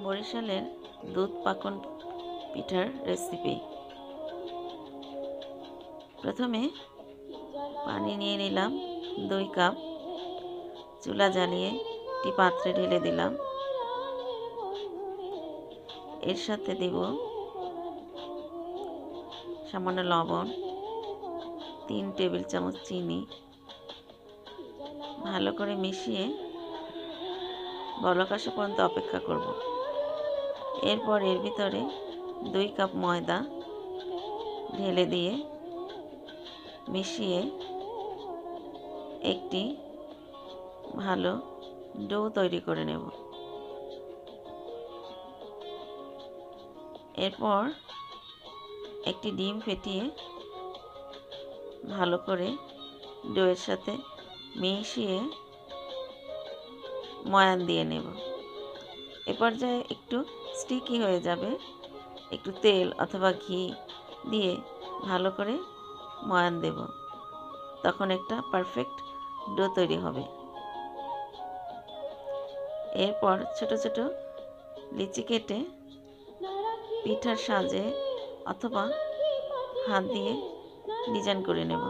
বরিশালের দুধ পাকন পিঠার রেসিপি প্রথমে পানি নিয়ে নিলাম দুই কাপ। চুলা জ্বালিয়ে একটি পাত্রে ঢেলে দিলাম। এর সাথে দেব সামান্য লবণ, তিন টেবিল চামচ চিনি। ভালো করে মিশিয়ে বলক পর্যন্ত অপেক্ষা করব। এরপর এর ভিতরে দুই কাপ ময়দা ঢেলে দিয়ে মিশিয়ে একটি ভালো ডো তৈরি করে নেব। এরপর একটি ডিম ফেটিয়ে ভালো করে ডোয়ের সাথে মিশিয়ে ময়ান দিয়ে নেব। এ পর্যায়ে একটু স্টিকি হয়ে যাবে। একটু তেল অথবা ঘি দিয়ে ভালো করে ময়ান দেব। তখন একটা পারফেক্ট ডো তৈরি হবে। এরপর ছোট ছোট লিচি কেটে পিঠার সাজে অথবা হাত দিয়ে ডিজাইন করে নেব।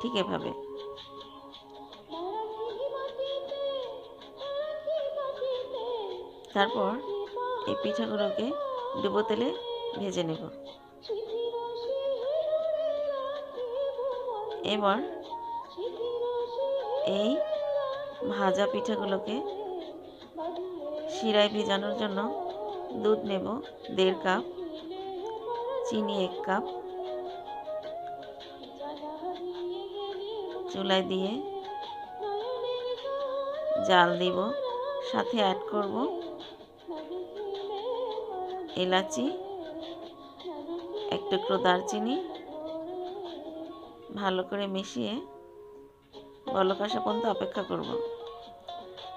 ঠিক এভাবে। তারপর এই পিঠাগুলোকে ডুবো তেলে ভেজে নেব। এবার এই ভাজা পিঠাগুলোকে শিরায় ভেজানোর জন্য দুধ নেব দেড় কাপ, চিনি এক কাপ, চুলায় দিয়ে জাল দিব, সাথে অ্যাড করব এলাচি এক টুকরো দারচিনি, ভালো করে মিশিয়ে বলক আসা পর্যন্ত অপেক্ষা করব।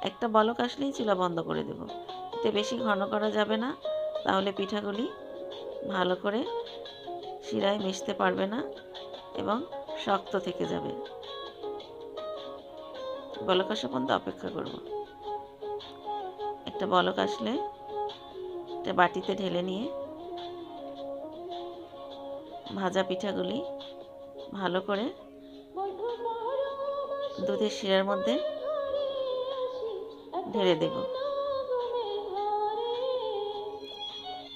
একটা বলক আসলেই চুলা বন্ধ করে দেব। এতে বেশি ঘন করা যাবে না, তাহলে পিঠাগুলি ভালো করে শিরায় মিশতে পারবে না এবং শক্ত থেকে যাবে। বলক আসা পর্যন্ত অপেক্ষা করব। একটা বলক আসলে একটা বাটিতে ঢেলে নিয়ে ভাজা পিঠাগুলি ভালো করে দুধের শিরার মধ্যে ঢেলে দেব।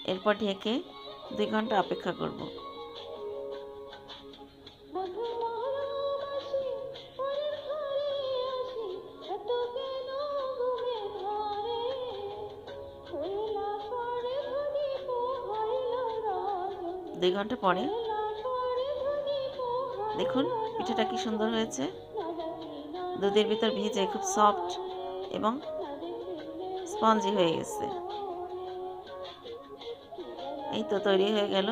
এরপর ঢেকে দুই ঘণ্টা অপেক্ষা করব। দুই ঘণ্টা পরে। দেখুন, পিঠাটা কি সুন্দর হয়েছে। দুধের ভিতর ভিজে খুব সফট এবং স্পঞ্জি হয়ে গেছে। এই তো তৈরি হয়ে গেল।